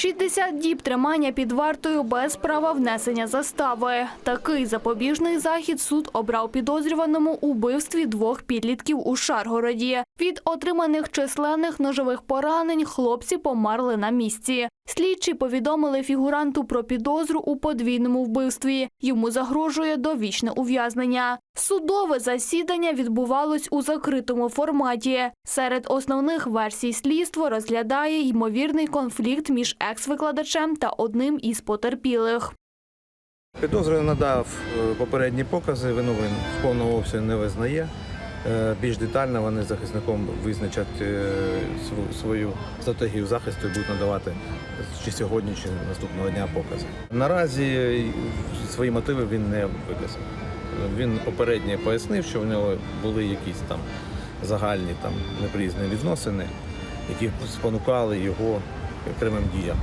60 діб тримання під вартою без права внесення застави. Такий запобіжний захід суд обрав підозрюваному у вбивстві двох підлітків у Шаргороді. Від отриманих численних ножових поранень хлопці померли на місці. Слідчі повідомили фігуранту про підозру у подвійному вбивстві. Йому загрожує довічне ув'язнення. Судове засідання відбувалось у закритому форматі. Серед основних версій слідство розглядає ймовірний конфлікт між екс-викладачем та одним із потерпілих. Підозрюваний надав е, попередні покази, виновин в повному обсязі не визнає. Е, Більш детально вони захисником визначать е, свою стратегію захисту і будуть надавати чи сьогодні, чи наступного дня покази. Наразі свої мотиви він не виказав. Він попередньо пояснив, що в нього були якісь там загальні там неприязні відносини, які спонукали його окремим діям.